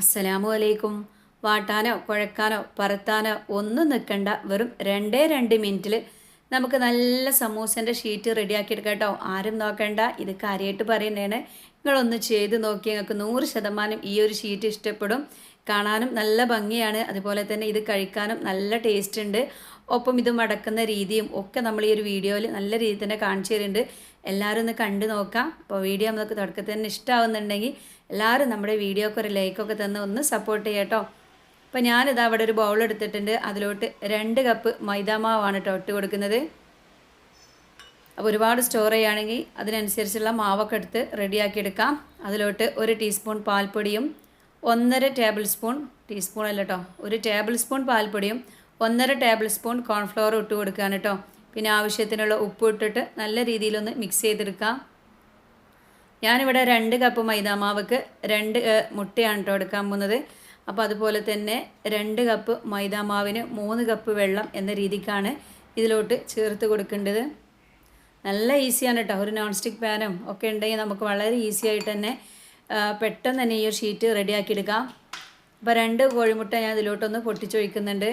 അസ്സലാമു അലൈക്കും വാട്ടാനോ കുഴക്കാനോ പറത്താനോ ഒന്നും നിൽക്കണ്ട വെറും രണ്ടേ രണ്ട് മിനിറ്റിൽ നമുക്ക് നല്ല സമൂസന്റെ ഷീറ്റ് റെഡിയാക്കി എടുക്കാം കേട്ടോ. ആരും നോക്കണ്ട. ഇത് കാര്യമായിട്ട് പറയുന്നതാണ്. നിങ്ങളൊന്ന് ചെയ്ത് നോക്കി നിങ്ങൾക്ക് നൂറ് ശതമാനം ഈ ഒരു ഷീറ്റ് ഇഷ്ടപ്പെടും. കാണാനും നല്ല ഭംഗിയാണ്. അതുപോലെ തന്നെ ഇത് കഴിക്കാനും നല്ല ടേസ്റ്റ് ഉണ്ട്. ഒപ്പം ഇത് മടക്കുന്ന രീതിയും ഒക്കെ നമ്മൾ ഈ ഒരു വീഡിയോയിൽ നല്ല രീതിയിൽ തന്നെ കാണിച്ചു തരുന്നുണ്ട്. എല്ലാവരും ഒന്ന് കണ്ടു നോക്കാം. അപ്പോൾ വീഡിയോ നമുക്ക് തുടക്കത്തിൽ തന്നെ ഇഷ്ടമാവുന്നുണ്ടെങ്കിൽ എല്ലാവരും നമ്മുടെ വീഡിയോക്ക് ഒരു ലൈക്കൊക്കെ തന്ന് ഒന്ന് സപ്പോർട്ട് ചെയ്യാം കേട്ടോ. അപ്പോൾ ഞാനിതാ അവിടെ ഒരു ബൗൾ എടുത്തിട്ടുണ്ട്. അതിലോട്ട് രണ്ട് കപ്പ് മൈദാമാവാണ് കേട്ടോ ഇട്ട് കൊടുക്കുന്നത്. അപ്പോൾ ഒരുപാട് സ്റ്റോർ ചെയ്യുകയാണെങ്കിൽ അതിനനുസരിച്ചുള്ള മാവൊക്കെ എടുത്ത് റെഡിയാക്കി എടുക്കാം. അതിലോട്ട് ഒരു ടീസ്പൂൺ പാൽപ്പൊടിയും ഒന്നര ടേബിൾ സ്പൂൺ ടീസ്പൂൺ അല്ല കേട്ടോ ഒരു ടേബിൾ സ്പൂൺ പാൽപ്പൊടിയും ഒന്നര ടേബിൾ സ്പൂൺ കോൺഫ്ലവർ ഇട്ട് കൊടുക്കുകയാണ് കേട്ടോ പിന്നെ ആവശ്യത്തിനുള്ള ഉപ്പ് ഇട്ടിട്ട് നല്ല രീതിയിലൊന്ന് മിക്സ് ചെയ്തെടുക്കാം. ഞാനിവിടെ രണ്ട് കപ്പ് മൈദാമാവക്ക് രണ്ട് മുട്ടയാണ് കേട്ടോ എടുക്കാൻ പോകുന്നത്. അപ്പോൾ അതുപോലെ തന്നെ രണ്ട് കപ്പ് മൈദാമാവിന് മൂന്ന് കപ്പ് വെള്ളം എന്ന രീതിക്കാണ് ഇതിലോട്ട് ചേർത്ത് കൊടുക്കേണ്ടത്. നല്ല ഈസിയാണ് കേട്ടോ ഒരു നോൺ സ്റ്റിക്ക് പാനും ഒക്കെ ഉണ്ടെങ്കിൽ നമുക്ക് വളരെ ഈസി ആയിട്ട് തന്നെ പെട്ടെന്ന് തന്നെ ഈ ഷീറ്റ് റെഡിയാക്കിയെടുക്കാം അപ്പോൾ രണ്ട് കോഴിമുട്ട ഞാൻ ഇതിലോട്ടൊന്ന് പൊട്ടിച്ചൊഴിക്കുന്നുണ്ട്.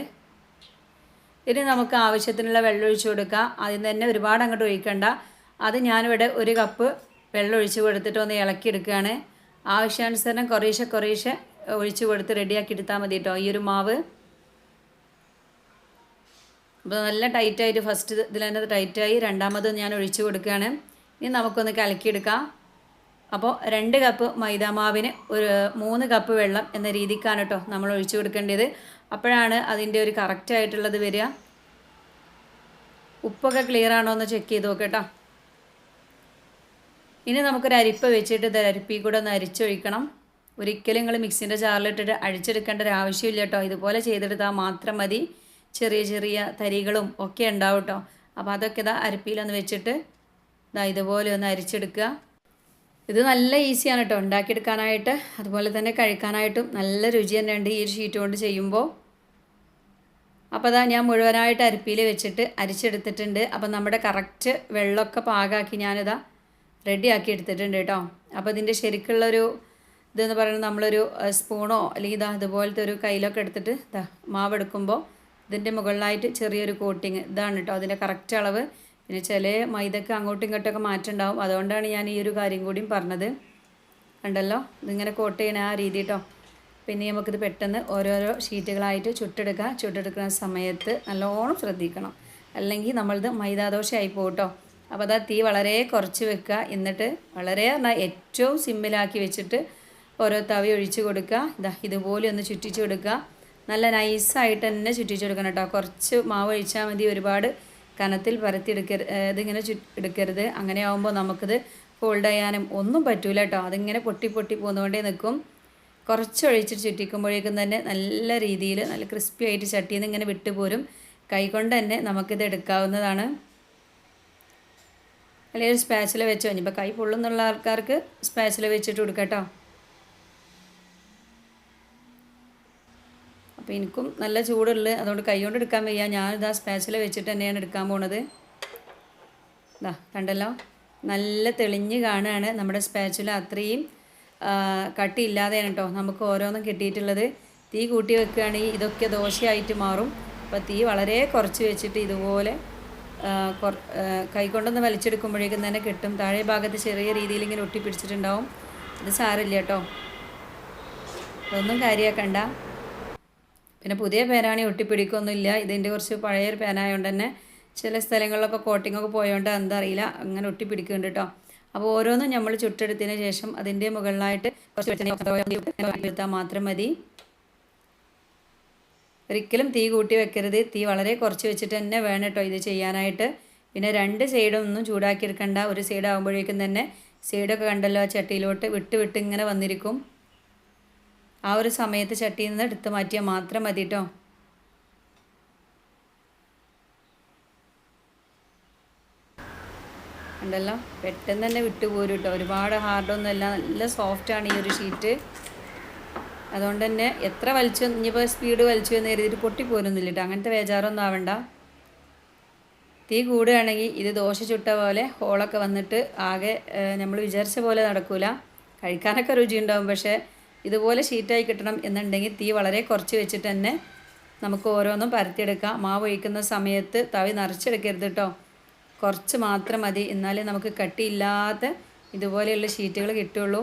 ഇനി നമുക്ക് ആവശ്യത്തിനുള്ള വെള്ളം ഒഴിച്ച് കൊടുക്കാം. ആദ്യം തന്നെ ഒരുപാട് അങ്ങോട്ട് ഒഴിക്കണ്ട. അത് ഞാനിവിടെ ഒരു കപ്പ് വെള്ളം ഒഴിച്ച് കൊടുത്തിട്ട് ഒന്ന് ഇളക്കിയെടുക്കുകയാണ്. ആവശ്യാനുസരണം കുറേശ്ശെ കുറേശ്ശെ ഒഴിച്ച് കൊടുത്ത് റെഡിയാക്കി എടുത്താൽ മതി കേട്ടോ. ഈ ഒരു മാവ്. അപ്പോൾ നല്ല ടൈറ്റായിട്ട് ഫസ്റ്റ് ഇതിൽ തന്നെ ടൈറ്റായി രണ്ടാമത് ഞാൻ ഒഴിച്ച് കൊടുക്കുകയാണ്. ഇനി നമുക്കൊന്ന് കലക്കിയെടുക്കാം. അപ്പോൾ രണ്ട് കപ്പ് മൈദാമാവിന് ഒരു മൂന്ന് കപ്പ് വെള്ളം എന്ന രീതിക്കാണ് കേട്ടോ നമ്മൾ ഒഴിച്ചു കൊടുക്കേണ്ടത്. അപ്പോഴാണ് അതിന്റെ ഒരു കറക്റ്റ് ആയിട്ടുള്ളത് വരിക. ഉപ്പൊക്കെ ക്ലിയർ ആണോ എന്ന് ചെക്ക് ചെയ്ത് നോക്കട്ടോ ഇനി നമുക്കൊരു അരിപ്പ വെച്ചിട്ട് ഇത് അരിപ്പി കൂടെ ഒന്ന് അരിച്ചൊഴിക്കണം. ഒരിക്കലും നിങ്ങൾ മിക്സിന്റെ ജാറിലിട്ടിട്ട് അഴിച്ചെടുക്കേണ്ട ഒരു ആവശ്യമില്ല കേട്ടോ. ഇതുപോലെ ചെയ്തെടുത്താൽ മാത്രം മതി. ചെറിയ ചെറിയ തരികളും ഒക്കെ ഉണ്ടാവും കേട്ടോ. അപ്പോൾ അതൊക്കെ ഇതാ അരിപ്പിയിലൊന്ന് വെച്ചിട്ട് ഇതാ ഇതുപോലെ ഒന്ന് അരിച്ചെടുക്കുക. ഇത് നല്ല ഈസിയാണ് കേട്ടോ ഉണ്ടാക്കിയെടുക്കാനായിട്ട് അതുപോലെ തന്നെ കഴിക്കാനായിട്ടും നല്ല രുചി തന്നെയുണ്ട് ഈ ഒരു ഷീറ്റ് കൊണ്ട് ചെയ്യുമ്പോൾ. അപ്പോൾ അതാ ഞാൻ മുഴുവനായിട്ട് അരിപ്പിയിൽ വെച്ചിട്ട് അരിച്ചെടുത്തിട്ടുണ്ട്. അപ്പം നമ്മുടെ കറക്റ്റ് വെള്ളമൊക്കെ പാകാക്കി ഞാനിതാ റെഡിയാക്കി എടുത്തിട്ടുണ്ട് കേട്ടോ അപ്പോൾ ഇതിന്റെ ശരിക്കുള്ളൊരു ഇതെന്ന് പറയുന്നത് നമ്മളൊരു സ്പൂണോ അല്ലെങ്കിൽ ഇതാ ഇതുപോലത്തെ ഒരു കയ്യിലൊക്കെ എടുത്തിട്ട് ഇതാ മാവെടുക്കുമ്പോൾ ഇതിന്റെ മുകളിലായിട്ട് ചെറിയൊരു കോട്ടിങ് ഇതാണ് കേട്ടോ അതിന്റെ കറക്റ്റ് അളവ് പിന്നെ ചില മൈദക്ക് അങ്ങോട്ടും ഇങ്ങോട്ടൊക്കെ മാറ്റുണ്ടാവും അതുകൊണ്ടാണ് ഞാൻ ഈ ഒരു കാര്യം കൂടിയും പറഞ്ഞത്. കണ്ടല്ലോ? ഇതിങ്ങനെ കോട്ട് ചെയ്യണ ആ രീതി കേട്ടോ പിന്നെ നമുക്കിത് പെട്ടെന്ന് ഓരോരോ ഷീറ്റുകളായിട്ട് ചുട്ടെടുക്കുക ചുട്ടെടുക്കുന്ന സമയത്ത് നല്ലോണം ശ്രദ്ധിക്കണം. അല്ലെങ്കിൽ നമ്മളിത് മൈദാദോശയായി പോകും കേട്ടോ അപ്പോൾ അതാ തീ വളരെ കുറച്ച് വെക്കുക. എന്നിട്ട് വളരെ ഏറ്റവും സിമ്മിലാക്കി വെച്ചിട്ട് ഓരോ തവി ഒഴിച്ച് കൊടുക്കുക. ഇതാ ഇതുപോലെ ഒന്ന് ചുറ്റിച്ച് കൊടുക്കുക. നല്ല നൈസായിട്ട് തന്നെ ചുറ്റിച്ച് കൊടുക്കണം കേട്ടോ കുറച്ച് മാവ് ഒഴിച്ചാൽ മതി. ഒരുപാട് കനത്തിൽ പരത്തി എടുക്കരുത് ഇതിങ്ങനെ ചു എടുക്കരുത്. അങ്ങനെ ആകുമ്പോൾ നമുക്കിത് ഫോൾഡ് ചെയ്യാനും ഒന്നും പറ്റൂല കേട്ടോ അതിങ്ങനെ പൊട്ടി പൊട്ടി പോകുന്നതുകൊണ്ടേ നിൽക്കും കുറച്ചൊഴിച്ച് ചുറ്റിക്കുമ്പോഴേക്കും തന്നെ നല്ല രീതിയിൽ നല്ല ക്രിസ്പി ആയിട്ട് ചട്ടിയിൽ നിന്ന് ഇങ്ങനെ വിട്ടുപോരും കൈകൊണ്ട് തന്നെ നമുക്കിത് എടുക്കാവുന്നതാണ്. അല്ലെങ്കിൽ ഒരു സ്പാച്ചില വെച്ചോ? ഇനിയിപ്പോൾ കൈ പൊള്ളുന്നുള്ള ആൾക്കാർക്ക് സ്പാച്ചില വെച്ചിട്ട് കൊടുക്കാം കേട്ടോ അപ്പോൾ എനിക്കും നല്ല ചൂടുള്ള അതുകൊണ്ട് കൈകൊണ്ട് എടുക്കാൻ വയ്യ. ഞാനിതാ സ്പാച്ചില വെച്ചിട്ട് തന്നെയാണ് എടുക്കാൻ പോണത്. ഇതാ കണ്ടല്ലോ? നല്ല തെളിഞ്ഞ് കാണുകയാണ് നമ്മുടെ സ്പാച്ചുല അത്രയും കട്ടിയില്ലാതെയാണ് കേട്ടോ നമുക്ക് ഓരോന്നും കിട്ടിയിട്ടുള്ളത്. തീ കൂട്ടി വെക്കുകയാണെങ്കിൽ ഇതൊക്കെ ദോശയായിട്ട് മാറും. അപ്പോൾ തീ വളരെ കുറച്ച് വെച്ചിട്ട് ഇതുപോലെ കൈകൊണ്ടൊന്ന് വലിച്ചെടുക്കുമ്പോഴേക്കും തന്നെ കിട്ടും. താഴെ ഭാഗത്ത് ചെറിയ രീതിയിൽ ഇങ്ങനെ ഒട്ടിപ്പിടിച്ചിട്ടുണ്ടാവും. ഇത് സാരമില്ല കേട്ടോ അതൊന്നും കാര്യമാക്കണ്ട പിന്നെ പുതിയ പേനാണി ഒട്ടിപ്പിടിക്കൊന്നുമില്ല. ഇതിന്റെ കുറച്ച് പഴയൊരു പേനായതുകൊണ്ട് തന്നെ ചില സ്ഥലങ്ങളിലൊക്കെ കോട്ടിങ്ങൊക്കെ പോയതുകൊണ്ട് എന്താ അറിയില്ല അങ്ങനെ ഒട്ടിപ്പിടിക്കുന്നുണ്ട് കേട്ടോ അപ്പോൾ ഓരോന്നും നമ്മൾ ചുട്ടെടുത്തതിന് ശേഷം അതിന്റെ മുകളിലായിട്ട് കുറച്ച് എടുത്താൽ മാത്രം മതി. ഒരിക്കലും തീ കൂട്ടി വെക്കരുത്. തീ വളരെ കുറച്ച് വെച്ചിട്ട് തന്നെ വേണം കേട്ടോ ഇത് ചെയ്യാനായിട്ട്. പിന്നെ രണ്ട് സൈഡും ഒന്നും ചൂടാക്കി എടുക്കണ്ട. ഒരു സൈഡ് ആകുമ്പോഴേക്കും തന്നെ സൈഡൊക്കെ കണ്ടല്ലോ ചട്ടിയിലോട്ട് വിട്ട് വിട്ട് ഇങ്ങനെ വന്നിരിക്കും. ആ ഒരു സമയത്ത് ചട്ടിയിൽ നിന്ന് എടുത്ത് മാറ്റിയാൽ മാത്രം മതി കേട്ടോ ഉണ്ടല്ലോ പെട്ടെന്ന് തന്നെ വിട്ടുപോരും കേട്ടോ ഒരുപാട് ഹാർഡൊന്നും അല്ല. നല്ല സോഫ്റ്റാണ് ഈ ഒരു ഷീറ്റ് അതുകൊണ്ട് തന്നെ എത്ര വലിച്ചു ഇനിയിപ്പോൾ സ്പീഡ് വലിച്ചു എന്ന് കരുതിയിട്ട് പൊട്ടിപ്പോരുന്നില്ല കേട്ടോ അങ്ങനത്തെ വേജാറൊന്നും ആവണ്ട. തീ കൂടുകയാണെങ്കിൽ ഇത് ദോശ ചുട്ട പോലെ ഹോളൊക്കെ വന്നിട്ട് ആകെ നമ്മൾ വിചാരിച്ച പോലെ നടക്കൂല. കഴിക്കാനൊക്കെ രുചിയുണ്ടാവും. പക്ഷേ ഇതുപോലെ ഷീറ്റായി കിട്ടണം എന്നുണ്ടെങ്കിൽ തീ വളരെ കുറച്ച് വെച്ചിട്ട് തന്നെ നമുക്ക് ഓരോന്നും പരത്തിയെടുക്കാം. മാവ് ഒഴിക്കുന്ന സമയത്ത് തവി നിറച്ചെടുക്കരുത് കേട്ടോ കുറച്ച് മാത്രം മതി. എന്നാലേ നമുക്ക് കട്ടിയില്ലാത്ത ഇതുപോലെയുള്ള ഷീറ്റുകൾ കിട്ടുള്ളൂ.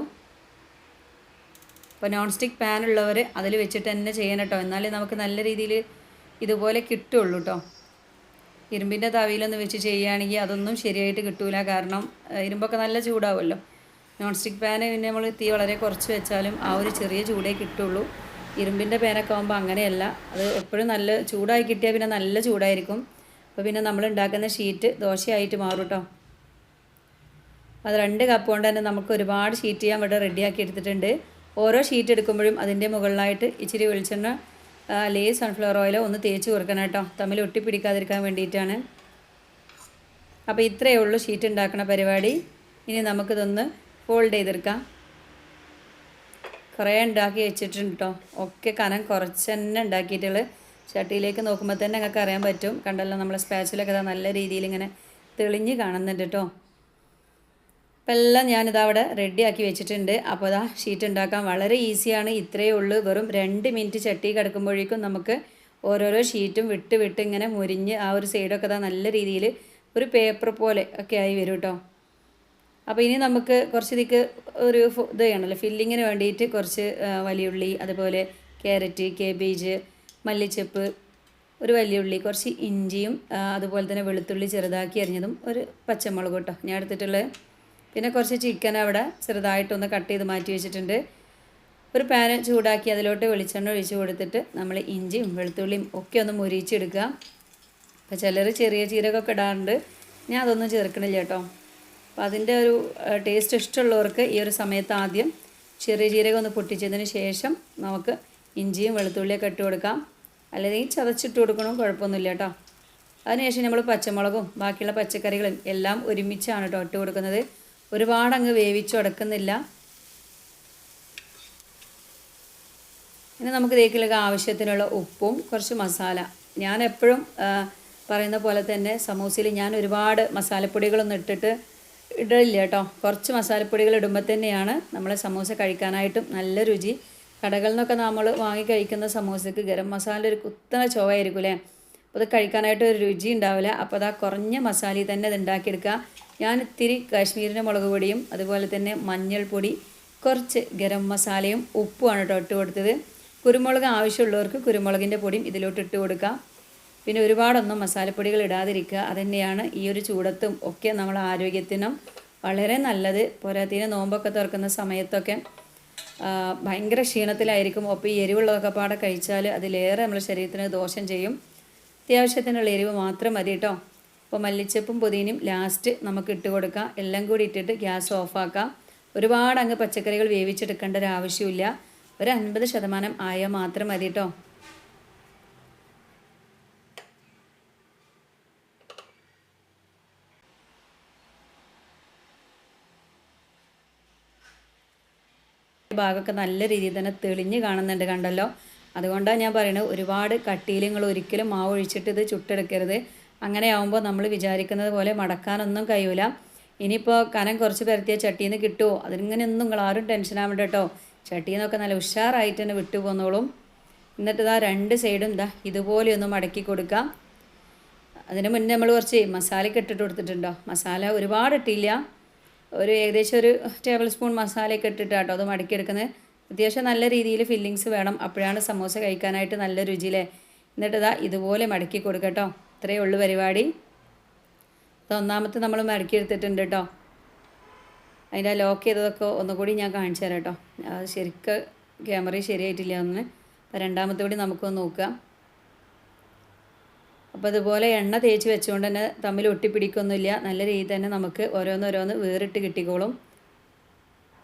അപ്പോൾ നോൺ സ്റ്റിക്ക് പാൻ ഉള്ളവർ അതിൽ വെച്ചിട്ട് തന്നെ ചെയ്യണം കേട്ടോ എന്നാലേ നമുക്ക് നല്ല രീതിയിൽ ഇതുപോലെ കിട്ടുള്ളൂ കേട്ടോ ഇരുമ്പിന്റെ തവിയിലൊന്ന് വെച്ച് ചെയ്യുകയാണെങ്കിൽ അതൊന്നും ശരിയായിട്ട് കിട്ടൂല. കാരണം ഇരുമ്പൊക്കെ നല്ല ചൂടാവുമല്ലോ നോൺ സ്റ്റിക്ക് പാന് പിന്നെ നമ്മൾ തീ വളരെ കുറച്ച് വെച്ചാലും ആ ഒരു ചെറിയ ചൂടേ കിട്ടുള്ളൂ. ഇരുമ്പിന്റെ പാനൊക്കെ ആകുമ്പോൾ അങ്ങനെയല്ല. അത് എപ്പോഴും നല്ല ചൂടായി കിട്ടിയാൽ പിന്നെ നല്ല ചൂടായിരിക്കും. അപ്പോൾ പിന്നെ നമ്മൾ ഉണ്ടാക്കുന്ന ഷീറ്റ് ദോശയായിട്ട് മാറും കേട്ടോ അത് രണ്ട് കപ്പ് കൊണ്ട് തന്നെ നമുക്ക് ഒരുപാട് ഷീറ്റ് ചെയ്യാൻ ഇവിടെ റെഡിയാക്കി എടുത്തിട്ടുണ്ട്. ഓരോ ഷീറ്റ് എടുക്കുമ്പോഴും അതിന്റെ മുകളിലായിട്ട് ഇച്ചിരി വെളിച്ചെണ്ണ അല്ലെങ്കിൽ സൺഫ്ലവർ ഓയിലോ ഒന്ന് തേച്ച് കൊടുക്കണം കേട്ടോ തമ്മിൽ ഒട്ടിപ്പിടിക്കാതിരിക്കാൻ വേണ്ടിയിട്ടാണ്. അപ്പോൾ ഇത്രയേ ഉള്ളൂ ഷീറ്റ് ഉണ്ടാക്കുന്ന പരിപാടി. ഇനി നമുക്കിതൊന്ന് ഫോൾഡ് ചെയ്തെടുക്കാം. കുറേ ഉണ്ടാക്കി വെച്ചിട്ടുണ്ട് കേട്ടോ ഒക്കെ കനം കുറച്ച് തന്നെ ഉണ്ടാക്കിയിട്ടുള്ള. ചട്ടിയിലേക്ക് നോക്കുമ്പോൾ തന്നെ നിങ്ങൾക്ക് അറിയാൻ പറ്റും. കണ്ടല്ലോ നമ്മളെ സ്പാച്ചിലൊക്കെ നല്ല രീതിയിൽ ഇങ്ങനെ തെളിഞ്ഞ് കാണുന്നുണ്ട് കേട്ടോ അപ്പം എല്ലാം ഞാനിതാ അവിടെ റെഡിയാക്കി വെച്ചിട്ടുണ്ട്. അപ്പോൾ അതാ ഷീറ്റ് ഉണ്ടാക്കാൻ വളരെ ഈസിയാണ് ഇത്രയേ ഉള്ളൂ. വെറും രണ്ട് മിനിറ്റ് ചട്ടി കിടക്കുമ്പോഴേക്കും നമുക്ക് ഓരോരോ ഷീറ്റും വിട്ട് വിട്ട് ഇങ്ങനെ മുരിഞ്ഞ് ആ ഒരു സൈഡൊക്കെ ഇതാ നല്ല രീതിയിൽ ഒരു പേപ്പർ പോലെ ഒക്കെ ആയി വരും കേട്ടോ അപ്പോൾ ഇനി നമുക്ക് കുറച്ച് ഇതിക്ക് ഒരു ഇത് ചെയ്യണമല്ലോ ഫില്ലിങ്ങിന് വേണ്ടിയിട്ട് കുറച്ച് വലിയുള്ളി അതുപോലെ ക്യാരറ്റ് കേബേജ് മല്ലിച്ചപ്പ് ഒരു വലിയുള്ളി കുറച്ച് ഇഞ്ചിയും അതുപോലെ തന്നെ വെളുത്തുള്ളി ചെറുതാക്കി അരിഞ്ഞതും ഒരു പച്ചമുളക് കേട്ടോ ഞാൻ എടുത്തിട്ടുള്ളത് പിന്നെ കുറച്ച് ചിക്കൻ അവിടെ ചെറുതായിട്ടൊന്ന് കട്ട് ചെയ്ത് മാറ്റി വെച്ചിട്ടുണ്ട്. ഒരു പാന് ചൂടാക്കി അതിലോട്ട് വെളിച്ചെണ്ണ ഒഴിച്ച് കൊടുത്തിട്ട് നമ്മൾ ഇഞ്ചിയും വെളുത്തുള്ളിയും ഒക്കെ ഒന്ന് മുരിച്ചെടുക്കുക അപ്പോൾ ചിലർ ചെറിയ ചീരകമൊക്കെ ഇടാറുണ്ട്. ഞാൻ അതൊന്നും ചേർക്കണില്ല കേട്ടോ അപ്പോൾ അതിന്റെ ഒരു ടേസ്റ്റ് ഇഷ്ടമുള്ളവർക്ക് ഈ ഒരു സമയത്ത് ആദ്യം ചെറിയ ജീരകം ഒന്ന് പൊട്ടിച്ചതിന് ശേഷം നമുക്ക് ഇഞ്ചിയും വെളുത്തുള്ളിയൊക്കെ ഇട്ട് കൊടുക്കാം. അല്ലെങ്കിൽ ചതച്ചിട്ട് കൊടുക്കണം കുഴപ്പമൊന്നുമില്ല കേട്ടോ. അതിനുശേഷം നമ്മൾ പച്ചമുളകും ബാക്കിയുള്ള പച്ചക്കറികളും എല്ലാം ഒരുമിച്ചാണ് കേട്ടോ ഇട്ട് കൊടുക്കുന്നത്. ഒരുപാട് അങ്ങ് വേവിച്ചുടക്കുന്നില്ല ഇനി നമുക്ക് ഇതിലേക്ക് ആവശ്യത്തിനുള്ള ഉപ്പും കുറച്ച് മസാല. ഞാൻ എപ്പോഴും പറയുന്ന പോലെ തന്നെ സമൂസയിൽ ഞാൻ ഒരുപാട് മസാലപ്പൊടികളൊന്നും ഇട്ടിട്ട് ഇടില്ല കേട്ടോ. കുറച്ച് മസാലപ്പൊടികൾ ഇടുമ്പോൾ തന്നെയാണ് നമ്മളെ സമൂസ കഴിക്കാനായിട്ടും നല്ല രുചി. കടകളിൽ നിന്നൊക്കെ നമ്മൾ വാങ്ങി കഴിക്കുന്ന സമൂസക്ക് ഗരം മസാല ഒരു കുത്തന ചുവയായിരിക്കും അല്ലേ? അപ്പോൾ അത് കഴിക്കാനായിട്ട് ഒരു രുചി ഉണ്ടാവില്ല. അപ്പോൾ അതാ കുറഞ്ഞ മസാലയിൽ തന്നെ അത് ഉണ്ടാക്കിയെടുക്കുക. ഞാൻ ഇത്തിരി കാശ്മീരിന്റെ മുളക് പൊടിയും അതുപോലെ തന്നെ മഞ്ഞൾപ്പൊടി കുറച്ച് ഗരം മസാലയും ഉപ്പുമാണ് കേട്ടോ ഇട്ട് കൊടുത്തത്. കുരുമുളക് ആവശ്യമുള്ളവർക്ക് കുരുമുളകിന്റെ പൊടിയും ഇതിലോട്ട് ഇട്ട് കൊടുക്കാം. പിന്നെ ഒരുപാടൊന്നും മസാലപ്പൊടികൾ ഇടാതിരിക്കുക അതുതന്നെയാണ് ഈ ഒരു ചൂടത്തും ഒക്കെ നമ്മൾ ആരോഗ്യത്തിനും വളരെ നല്ലത്. പോരാത്തിന് നോമ്പൊക്കെ തുറക്കുന്ന സമയത്തൊക്കെ ഭയങ്കര ക്ഷീണത്തിലായിരിക്കും. ഒപ്പം ഈ എരിവുള്ളതൊക്കെ പാടെ കഴിച്ചാൽ അതിലേറെ നമ്മുടെ ശരീരത്തിന് ദോഷം ചെയ്യും. അത്യാവശ്യത്തിനുള്ള എരിവ് മാത്രം മതി കേട്ടോ അപ്പോൾ മല്ലിച്ചപ്പും പുതിനയും ലാസ്റ്റ് നമുക്ക് ഇട്ട് കൊടുക്കാം. എല്ലാം കൂടി ഇട്ടിട്ട് ഗ്യാസ് ഓഫാക്കാം. ഒരുപാട് അങ്ങ് പച്ചക്കറികൾ വേവിച്ചെടുക്കേണ്ട ഒരു ആവശ്യമില്ല ഒരു അൻപത് ശതമാനം ആയാൽ മാത്രം മതി കേട്ടോ ഭാഗമൊക്കെ നല്ല രീതിയിൽ തന്നെ തെളിഞ്ഞ് കാണുന്നുണ്ട് കണ്ടല്ലോ. അതുകൊണ്ടാണ് ഞാൻ പറയുന്നത് ഒരുപാട് കട്ടിയിൽ ഒരിക്കലും മാവ് ഒഴിച്ചിട്ട് ഇത് ചുട്ടെടുക്കരുത്. അങ്ങനെ നമ്മൾ വിചാരിക്കുന്നത് പോലെ മടക്കാനൊന്നും കഴിയൂല. ഇനിയിപ്പോൾ കനം കുറച്ച് പരത്തിയ ചട്ടിയിൽ നിന്ന് കിട്ടുമോ അതിങ്ങനെയൊന്നും നിങ്ങൾ ആരും ടെൻഷൻ ആവേണ്ട കേട്ടോ. ചട്ടിയിൽ നിന്നൊക്കെ നല്ല ഉഷാറായിട്ട് തന്നെ വിട്ടു പോന്നോളും. എന്നിട്ട് ഇതാ രണ്ട് സൈഡും ഇതാ ഇതുപോലെ ഒന്ന് മടക്കി കൊടുക്കാം അതിന് മുന്നേ നമ്മൾ കുറച്ച് മസാലയ്ക്ക് ഇട്ടിട്ട് കൊടുത്തിട്ടുണ്ടോ? മസാല ഒരുപാട് ഇട്ടില്ല. ഒരു ഏകദേശം ഒരു ടേബിൾ സ്പൂൺ മസാലയൊക്കെ ഇട്ടിട്ട് കേട്ടോ അത് മടക്കിയെടുക്കുന്നത്. അത്യാവശ്യം നല്ല രീതിയിൽ ഫില്ലിങ്സ് വേണം. അപ്പോഴാണ് സമോസ കഴിക്കാനായിട്ട് നല്ല രുചിയിലെ. എന്നിട്ട് ഇതാ ഇതുപോലെ മടക്കി കൊടുക്കട്ടോ ഇത്രയേ ഉള്ളൂ പരിപാടി. ഒന്നാമത്തെ നമ്മൾ മടക്കിയെടുത്തിട്ടുണ്ട് കേട്ടോ അതിന്റെ ലോക്ക് ചെയ്തതൊക്കെ ഒന്നുകൂടി ഞാൻ കാണിച്ചു തരാം കേട്ടോ അത് ശരിക്ക് ക്യാമറ ശരിയായിട്ടില്ല ഒന്ന് അപ്പോൾ രണ്ടാമത്തെ കൂടി നമുക്കൊന്ന് നോക്കാം. അപ്പോൾ അതുപോലെ എണ്ണ തേച്ച് വെച്ചുകൊണ്ട് തന്നെ തമ്മിൽ ഒട്ടിപ്പിടിക്കൊന്നുമില്ല. നല്ല രീതിയിൽ തന്നെ നമുക്ക് ഓരോന്നോരോന്ന് വേറിട്ട് കിട്ടിക്കോളും.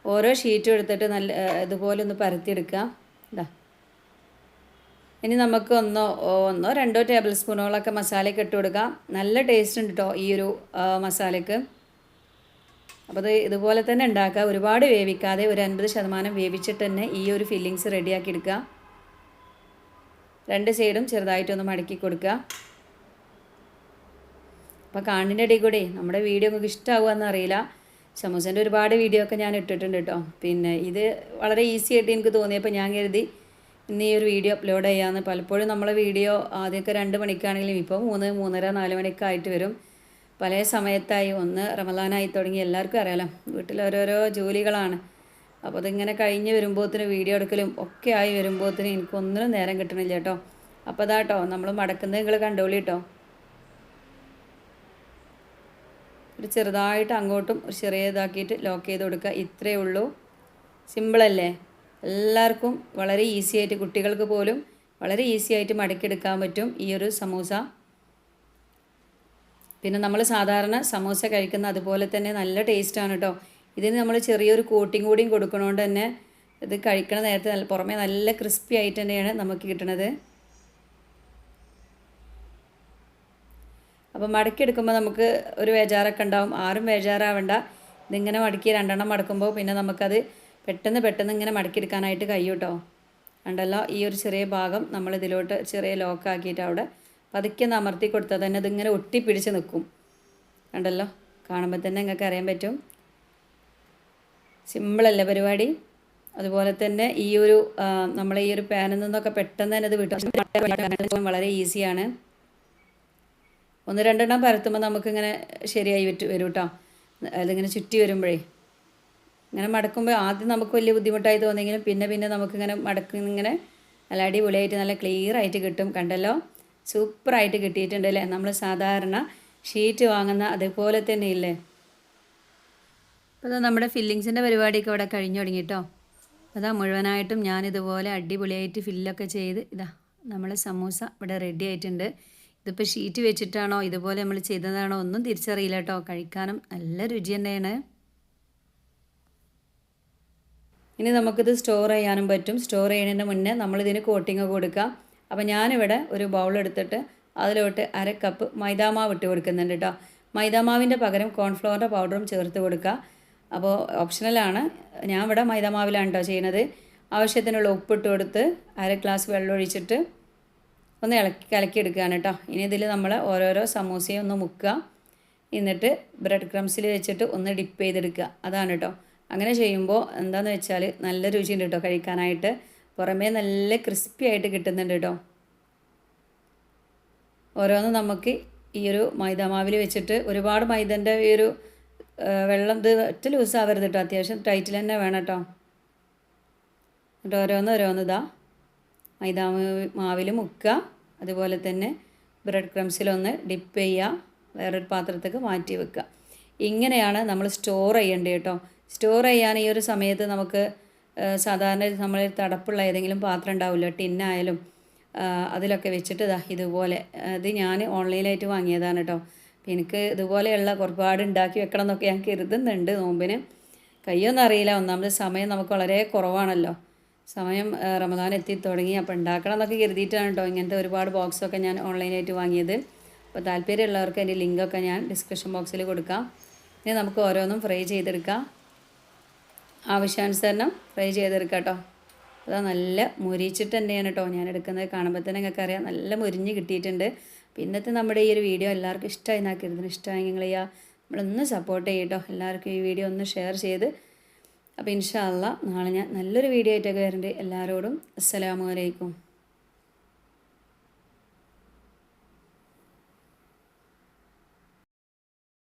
ഓരോ ഷീറ്റും എടുത്തിട്ട് നല്ല ഇതുപോലെ ഒന്ന് പരത്തിയെടുക്കുക ഇതാ ഇനി നമുക്ക് ഒന്നോ ഒന്നോ രണ്ടോ ടേബിൾ സ്പൂണുകളൊക്കെ മസാലയ്ക്ക് ഇട്ട് കൊടുക്കാം. നല്ല ടേസ്റ്റ് ഉണ്ട് കേട്ടോ ഈ ഒരു മസാലയ്ക്ക്. അപ്പോൾ അത് ഇതുപോലെ തന്നെ ഉണ്ടാക്കുക ഒരുപാട് വേവിക്കാതെ ഒരു അൻപത് ശതമാനം വേവിച്ചിട്ട് തന്നെ ഈ ഒരു ഫില്ലിങ്സ് റെഡിയാക്കി എടുക്കുക രണ്ട് സൈഡും ചെറുതായിട്ടൊന്ന് മടക്കി കൊടുക്കുക അപ്പോൾ കാണിന്റെ ഇടയിൽ കൂടെ നമ്മുടെ വീഡിയോ നിങ്ങൾക്ക് ഇഷ്ടമാകുമെന്ന് അറിയില്ല. സമൂസേന്റെ ഒരുപാട് വീഡിയോ ഒക്കെ ഞാൻ ഇട്ടിട്ടുണ്ട് കേട്ടോ. പിന്നെ ഇത് വളരെ ഈസി ആയിട്ട് എനിക്ക് തോന്നിയപ്പോൾ ഞാൻ കരുതി ഇന്ന് ഈ ഒരു വീഡിയോ അപ്ലോഡ് ചെയ്യാമെന്ന് പലപ്പോഴും നമ്മളെ വീഡിയോ ആദ്യമൊക്കെ രണ്ട് മണിക്കാണെങ്കിലും ഇപ്പോൾ മൂന്ന് മൂന്നര നാല് മണിയൊക്കെ ആയിട്ട് വരും. പല സമയത്തായി ഒന്ന് റമദാനായി തുടങ്ങി. എല്ലാവർക്കും അറിയാലോ വീട്ടിൽ ഓരോരോ ജോലികളാണ്. അപ്പോൾ അതിങ്ങനെ കഴിഞ്ഞ് വരുമ്പോഴത്തിന് വീഡിയോ എടുക്കലും ഒക്കെ ആയി വരുമ്പോഴത്തിന് എനിക്കൊന്നിനും നേരം കിട്ടണില്ല കേട്ടോ. അപ്പോൾ അതാട്ടോ നമ്മൾ മടക്കുന്നത് നിങ്ങൾ കണ്ടോളി കേട്ടോ. ഒരു ചെറുതായിട്ട് അങ്ങോട്ടും ഒരു ചെറിയതാക്കിയിട്ട് ലോക്ക് ചെയ്ത് കൊടുക്കുക. ഇത്രയേ ഉള്ളൂ. സിമ്പിളല്ലേ എല്ലാവർക്കും വളരെ ഈസി ആയിട്ട് കുട്ടികൾക്ക് പോലും വളരെ ഈസി ആയിട്ട് മടക്കിയെടുക്കാൻ പറ്റും ഈ ഒരു സമൂസ. പിന്നെ നമ്മൾ സാധാരണ സമൂസ കഴിക്കുന്ന അതുപോലെ തന്നെ നല്ല ടേസ്റ്റാണ് കേട്ടോ ഇതിന് നമ്മൾ ചെറിയൊരു കോട്ടിങ് കൂടിയും കൊടുക്കണോണ്ട് തന്നെ ഇത് കഴിക്കണ നേരത്തെ പുറമേ നല്ല ക്രിസ്പി ആയിട്ട് തന്നെയാണ് നമുക്ക് കിട്ടുന്നത് അപ്പോൾ മടക്കിയെടുക്കുമ്പോൾ നമുക്ക് ഒരു വേജാറൊക്കെ ഉണ്ടാവും. ആരും വേജാറാവണ്ട. ഇതിങ്ങനെ മടക്കി രണ്ടെണ്ണം മടക്കുമ്പോൾ പിന്നെ നമുക്കത് പെട്ടെന്ന് പെട്ടെന്ന് ഇങ്ങനെ മടക്കിയെടുക്കാനായിട്ട് കഴിയും കേട്ടോ കണ്ടല്ലോ? ഈ ഒരു ചെറിയ ഭാഗം നമ്മൾ ഇതിലോട്ട് ചെറിയ ലോക്കാക്കിയിട്ട് അവിടെ പതുക്കെ ഒന്ന് അമർത്തി കൊടുത്താൽ തന്നെ ഇതിങ്ങനെ ഒട്ടിപ്പിടിച്ച് നിൽക്കും ഉണ്ടല്ലോ കാണുമ്പോൾ തന്നെ നിങ്ങൾക്ക് അറിയാൻ പറ്റും. സിമ്പിളല്ലേ പരിപാടി? അതുപോലെ തന്നെ ഈ ഒരു നമ്മളെ ഈ ഒരു പാനിൽ നിന്നൊക്കെ പെട്ടെന്ന് തന്നെ ഇത് വിട്ടു. വളരെ ഈസിയാണ് ഒന്ന് രണ്ടെണ്ണം പരത്തുമ്പോൾ നമുക്കിങ്ങനെ ശരിയായി വിറ്റ് വരും കേട്ടോ അതിങ്ങനെ ചുറ്റി വരുമ്പോഴേ. ഇങ്ങനെ മടക്കുമ്പോൾ ആദ്യം നമുക്ക് വലിയ ബുദ്ധിമുട്ടായി തോന്നിയെങ്കിലും പിന്നെ പിന്നെ നമുക്കിങ്ങനെ മടക്കിങ്ങനെ നല്ല അടിപൊളിയായിട്ട് നല്ല ക്ലിയർ ആയിട്ട് കിട്ടും. കണ്ടല്ലോ? സൂപ്പറായിട്ട് കിട്ടിയിട്ടുണ്ട് അല്ലേ? നമ്മൾ സാധാരണ ഷീറ്റ് വാങ്ങുന്ന അതുപോലെ തന്നെ ഇല്ലേ? അപ്പോൾ നമ്മുടെ ഫില്ലിങ്സിന്റെ പരിപാടിയൊക്കെ ഇവിടെ കഴിഞ്ഞു തുടങ്ങി കേട്ടോ അതാ മുഴുവനായിട്ടും ഞാനിതുപോലെ അടിപൊളിയായിട്ട് ഫില്ലൊക്കെ ചെയ്ത് ഇതാ നമ്മളെ സമൂസ ഇവിടെ റെഡി ആയിട്ടുണ്ട്. ഇതിപ്പോൾ ഷീറ്റ് വെച്ചിട്ടാണോ ഇതുപോലെ നമ്മൾ ചെയ്തതാണോ ഒന്നും തിരിച്ചറിയില്ല കേട്ടോ കഴിക്കാനും നല്ല രുചി തന്നെയാണ്. ഇനി നമുക്കിത് സ്റ്റോർ ചെയ്യാനും പറ്റും. സ്റ്റോർ ചെയ്യുന്നതിന് മുന്നേ നമ്മളിതിന് കോട്ടിങ് കൊടുക്കാം. അപ്പോൾ ഞാനിവിടെ ഒരു ബൗൾ എടുത്തിട്ട് അതിലോട്ട് അര കപ്പ് മൈദാമാവ് ഇട്ട് കൊടുക്കുന്നുണ്ട് കേട്ടോ മൈദാമാവിന്റെ പകരം കോൺഫ്ലവറിന്റെ പൗഡറും ചേർത്ത് കൊടുക്കുക അപ്പോൾ ഓപ്ഷണലാണ് ഞാൻ ഇവിടെ മൈദാമാവിലാണ് കേട്ടോ ചെയ്യുന്നത്. ആവശ്യത്തിനുള്ള ഉപ്പിട്ട് കൊടുത്ത് അര ഗ്ലാസ് വെള്ളം ഒഴിച്ചിട്ട് ഒന്ന് ഇളക്കി കലക്കിയെടുക്കുകയാണ് കേട്ടോ. ഇനി ഇതിൽ നമ്മൾ ഓരോരോ സമൂസയും ഒന്ന് മുക്കുക. എന്നിട്ട് ബ്രെഡ് ക്രംസിൽ വെച്ചിട്ട് ഒന്ന് ഡിപ്പ് ചെയ്തെടുക്കുക. അതാണ് കേട്ടോ. അങ്ങനെ ചെയ്യുമ്പോൾ എന്താണെന്ന് വെച്ചാൽ നല്ല രുചിയുണ്ട് കേട്ടോ കഴിക്കാനായിട്ട്. പുറമേ നല്ല ക്രിസ്പി ആയിട്ട് കിട്ടുന്നുണ്ട് കേട്ടോ. ഓരോന്ന് നമുക്ക് ഈ ഒരു മൈദാമാവിൽ വെച്ചിട്ട് ഒരുപാട് മൈദന്റെ ഈ ഒരു വെള്ളം ഇത് ഒറ്റ ലൂസ് ആവരുത് കേട്ടോ. അത്യാവശ്യം ടൈറ്റിൽ തന്നെ വേണം കേട്ടോ. എന്നിട്ട് ഓരോന്ന് ഓരോന്ന് ഇതാ. മൈദാ മാവിൽ മുക്കുക. അതുപോലെ തന്നെ ബ്രെഡ് ക്രംസിലൊന്ന് ഡിപ്പ് ചെയ്യുക വേറൊരു പാത്രത്തേക്ക് മാറ്റി വെക്കുക. ഇങ്ങനെയാണ് നമ്മൾ സ്റ്റോർ ചെയ്യേണ്ടത് കേട്ടോ. സ്റ്റോർ ചെയ്യാൻ ഈ ഒരു സമയത്ത് നമുക്ക് സാധാരണ നമ്മൾ തടപ്പുള്ള ഏതെങ്കിലും പാത്രം ഉണ്ടാവില്ല ടിന്നായാലും അതിലൊക്കെ വെച്ചിട്ട് ഇതാ ഇതുപോലെ ഇത് ഞാൻ ഓൺലൈനായിട്ട് വാങ്ങിയതാണ് കേട്ടോ. അപ്പം എനിക്ക് ഇതുപോലെയുള്ള ഒരുപാട് ഉണ്ടാക്കി വെക്കണം എന്നൊക്കെ ഞാൻ കരുതുന്നുണ്ട് നോമ്പിന്. കയ്യൊന്നും അറിയില്ല. ഒന്നാമത് സമയം നമുക്ക് വളരെ കുറവാണല്ലോ. സമയം റമദാൻ എത്തി തുടങ്ങി. അപ്പോൾ ഉണ്ടാക്കണം എന്നൊക്കെ കരുതിയിട്ടാണ് കേട്ടോ ഇങ്ങനത്തെ ഒരുപാട് ബോക്സൊക്കെ ഞാൻ ഓൺലൈനായിട്ട് വാങ്ങിയത്. അപ്പോൾ താല്പര്യമുള്ളവർക്ക് അതിന്റെ ലിങ്കൊക്കെ ഞാൻ ഡിസ്ക്രിപ്ഷൻ ബോക്സിൽ കൊടുക്കാം. ഇനി നമുക്ക് ഓരോന്നും ഫ്രൈ ചെയ്തെടുക്കാം. ആവശ്യാനുസരണം ഫ്രൈ ചെയ്തെടുക്കാം കേട്ടോ അതാ നല്ല മുരിച്ചിട്ട് തന്നെയാണ് കേട്ടോ ഞാൻ എടുക്കുന്നത്. കാണുമ്പോൾ തന്നെ നിങ്ങൾക്ക് അറിയാം നല്ല മുരിഞ്ഞ് കിട്ടിയിട്ടുണ്ട്. ഇന്നത്തെ നമ്മുടെ ഈ ഒരു വീഡിയോ എല്ലാവർക്കും ഇഷ്ടമായി. എന്നാക്കരുതിന് ഇഷ്ടമായി നിങ്ങൾ ചെയ്യുക നമ്മളൊന്ന് സപ്പോർട്ട് ചെയ്യട്ടോ എല്ലാവർക്കും ഈ വീഡിയോ ഒന്ന് ഷെയർ ചെയ്ത് അപ്പോൾ ഇൻഷാല്ല നാളെ ഞാൻ നല്ലൊരു വീഡിയോ ആയിട്ടൊക്കെ വരുന്നുണ്ട് എല്ലാവരോടും അസ്സലാമു അലൈക്കും.